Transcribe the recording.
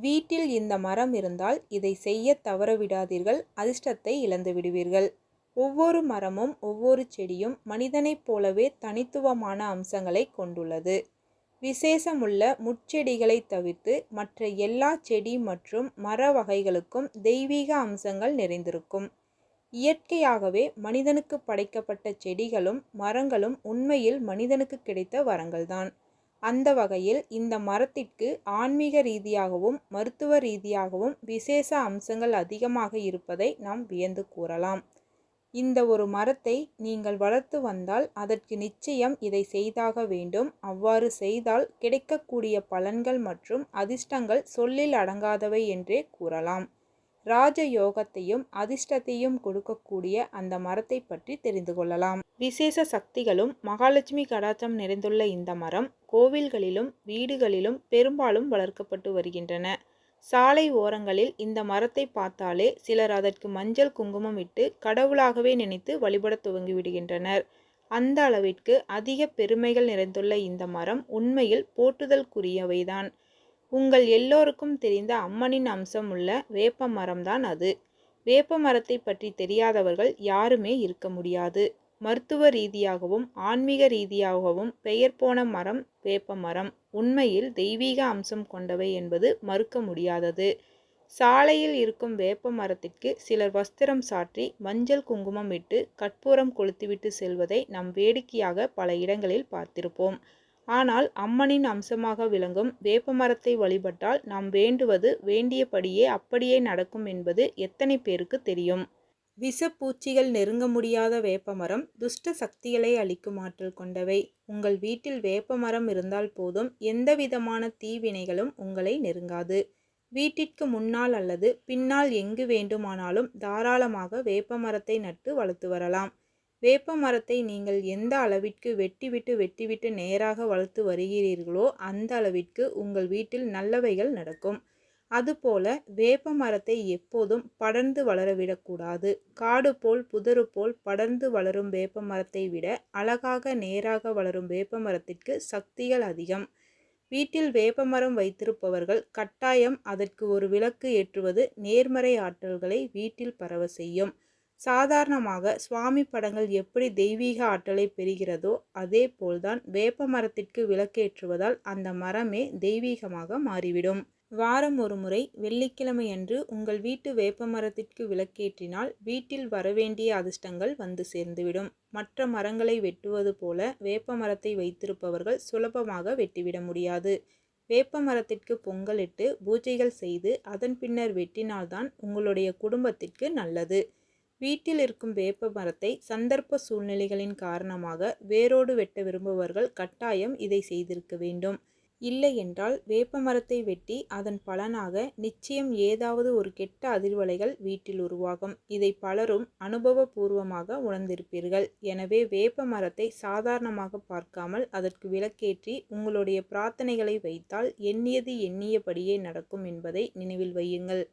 வீட்டில் இந்த மரம் இருந்தால் இதை செய்ய தவறவிடாதீர்கள் அதிர்ஷ்டத்தை இழந்து விடுவீர்கள். ஒவ்வொரு மரமும் ஒவ்வொரு செடியும் மனிதனைப் போலவே தனித்துவமான அம்சங்களை கொண்டுள்ளது. விசேஷமுள்ள முட்செடிகளை தவிர்த்து மற்ற எல்லா செடி மற்றும் மர வகைகளுக்கும் தெய்வீக அம்சங்கள் நிறைந்திருக்கும். இயற்கையாகவே மனிதனுக்கு படைக்கப்பட்ட செடிகளும் மரங்களும் உண்மையில் மனிதனுக்கு கிடைத்த வரங்கள்தான். அந்த வகையில் இந்த மரத்திற்கு ஆன்மீக ரீதியாகவும் மருத்துவ ரீதியாகவும் விசேஷ அம்சங்கள் அதிகமாக இருப்பதை நாம் வியந்து கூறலாம். இந்த ஒரு மரத்தை நீங்கள் வளர்த்து வந்தால் அதற்கு நிச்சயம் இதை செய்தாக வேண்டும். அவ்வாறு செய்தால் கிடைக்கக்கூடிய பலன்கள் மற்றும் அதிர்ஷ்டங்கள் சொல்லில் அடங்காதவை என்றே கூறலாம். ராஜ யோகத்தையும் அதிர்ஷ்டத்தையும் கொடுக்கக்கூடிய அந்த மரத்தை பற்றி தெரிந்து கொள்ளலாம். விசேஷ சக்திகளும் மகாலட்சுமி கடாச்சம் நிறைந்துள்ள இந்த மரம் கோவில்களிலும் வீடுகளிலும் பெரும்பாலும் வளர்க்கப்பட்டு வருகின்றன. சாலை ஓரங்களில் இந்த மரத்தை பார்த்தாலே சிலர் அதற்கு மஞ்சள் குங்குமம் இட்டு கடவுளாகவே நினைத்து வழிபட துவங்கிவிடுகின்றனர் அந்த அளவிற்கு அதிக பெருமைகள் நிறைந்துள்ள இந்த மரம் உண்மையில் போற்றுதல்குரியவைதான். உங்கள் எல்லோருக்கும் தெரிந்த அம்மனின் அம்சம் உள்ள வேப்ப மரம்தான் அது. வேப்ப மரத்தை பற்றி தெரியாதவர்கள் யாருமே இருக்க முடியாது. மருத்துவ ரீதியாகவும் ஆன்மீக ரீதியாகவும் பெயர் போன மரம் வேப்ப மரம் உண்மையில் தெய்வீக அம்சம் கொண்டவை என்பது மறுக்க முடியாதது. சாலையில் இருக்கும் வேப்ப மரத்திற்கு சிலர் வஸ்திரம் சாற்றி மஞ்சள் குங்குமம் இட்டு கற்பூரம் கொளுத்திவிட்டு செல்வதை நாம் வேடிக்கையாக பல இடங்களில் பார்த்திருப்போம். ஆனால் அம்மனின் அம்சமாக விளங்கும் வேப்பமரத்தை வழிபட்டால் நாம் வேண்டுவது வேண்டியபடியே அப்படியே நடக்கும் என்பது எத்தனை பேருக்கு தெரியும்? விஷப்பூச்சிகள் நெருங்க முடியாத வேப்பமரம் துஷ்ட சக்திகளை அளிக்கும் ஆற்றல் கொண்டவை. உங்கள் வீட்டில் வேப்பமரம் இருந்தால் போதும் எந்தவிதமான தீவினைகளும் உங்களை நெருங்காது. வீட்டிற்கு முன்னால் அல்லது பின்னால் எங்கு வேண்டுமானாலும் தாராளமாக வேப்பமரத்தை நட்டு வளர்த்து வரலாம். வேப்ப மரத்தை நீங்கள் எந்த அளவிற்கு வெட்டிவிட்டு வெட்டிவிட்டு நேராக வளர்த்து வருகிறீர்களோ அந்த அளவிற்கு உங்கள் வீட்டில் நல்லவைகள் நடக்கும். அதுபோல வேப்ப மரத்தை எப்போதும் படர்ந்து வளரவிடக்கூடாது. காடு போல் புதரு போல் படர்ந்து வளரும் வேப்ப மரத்தை விட அழகாக நேராக வளரும் வேப்ப மரத்திற்கு சக்திகள் அதிகம். வீட்டில் வேப்பமரம் வைத்திருப்பவர்கள் கட்டாயம் அதற்கு ஒரு விளக்கு ஏற்றுவது நேர்மறை ஆற்றல்களை வீட்டில் பரவ செய்யும். சாதாரணமாக சுவாமி படங்கள் எப்படி தெய்வீக ஆற்றலை பெறுகிறதோ அதே போல்தான் வேப்ப மரத்திற்கு விளக்கேற்றுவதால் அந்த மரமே தெய்வீகமாக மாறிவிடும். வாரம் ஒரு முறை வெள்ளிக்கிழமை அன்று உங்கள் வீட்டு வேப்ப மரத்திற்கு விளக்கேற்றினால் வீட்டில் வரவேண்டிய அதிர்ஷ்டங்கள் வந்து சேர்ந்துவிடும். மற்ற மரங்களை வெட்டுவது போல வேப்ப மரத்தை வைத்திருப்பவர்கள் சுலபமாக வெட்டிவிட முடியாது. வேப்ப மரத்திற்கு பொங்கலிட்டு பூஜைகள் செய்து அதன் பின்னர் வெட்டினால்தான் உங்களுடைய குடும்பத்திற்கு நல்லது. வீட்டில் இருக்கும் வேப்ப மரத்தை சந்தர்ப்ப சூழ்நிலைகளின் காரணமாக வேரோடு வெட்ட விரும்புபவர்கள் கட்டாயம் இதை செய்திருக்க வேண்டும். இல்லை என்றால் வேப்ப மரத்தை வெட்டி அதன் பலனாக நிச்சயம் ஏதாவது ஒரு கெட்ட அதிர்வலைகள் வீட்டில் உருவாகும். இதை பலரும் அனுபவபூர்வமாக உணர்ந்திருப்பீர்கள். எனவே வேப்ப மரத்தை சாதாரணமாக பார்க்காமல் அதற்கு விளக்கேற்றி உங்களுடைய பிரார்த்தனைகளை வைத்தால் எண்ணியது எண்ணியபடியே நடக்கும் என்பதை நினைவில் வையுங்கள்.